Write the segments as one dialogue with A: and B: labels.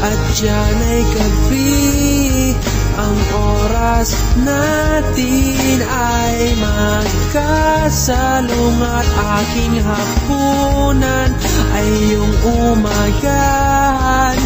A: at dyan ay gabi Ang oras natin ay magkasalong At aking hapunan ay yung umagahan.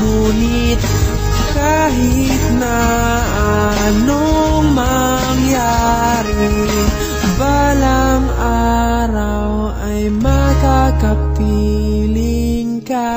A: Ngunit kahit na anong mangyari Balang araw ay makakapiling ka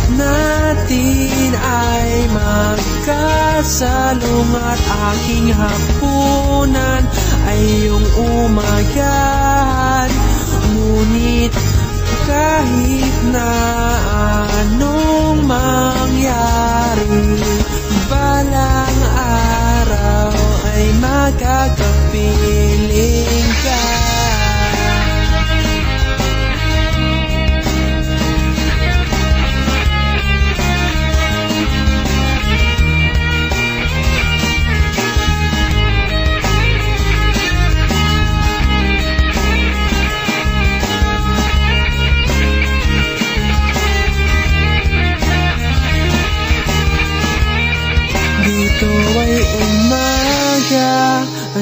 A: ay magkasalong At aking hapunan ay yung umagahan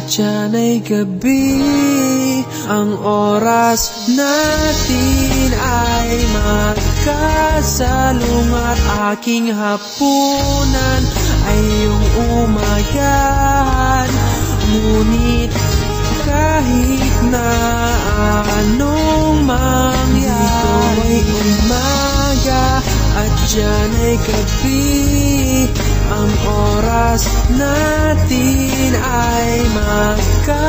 A: at dyan ay gabi. Ang oras natin ay magkasalong At aking hapunan ay yung umagahan Ngunit kahit na anong mangyari Dito ay umaga at dyan ay gabi Ang oras natin ay magkasalong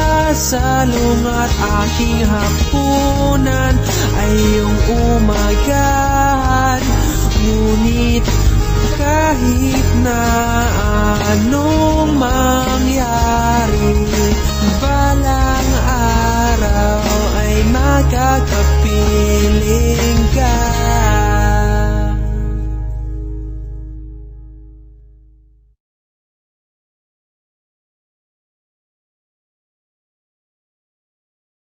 A: At aking hapunan ay yung umagahan. Ngunit kahit na mangyari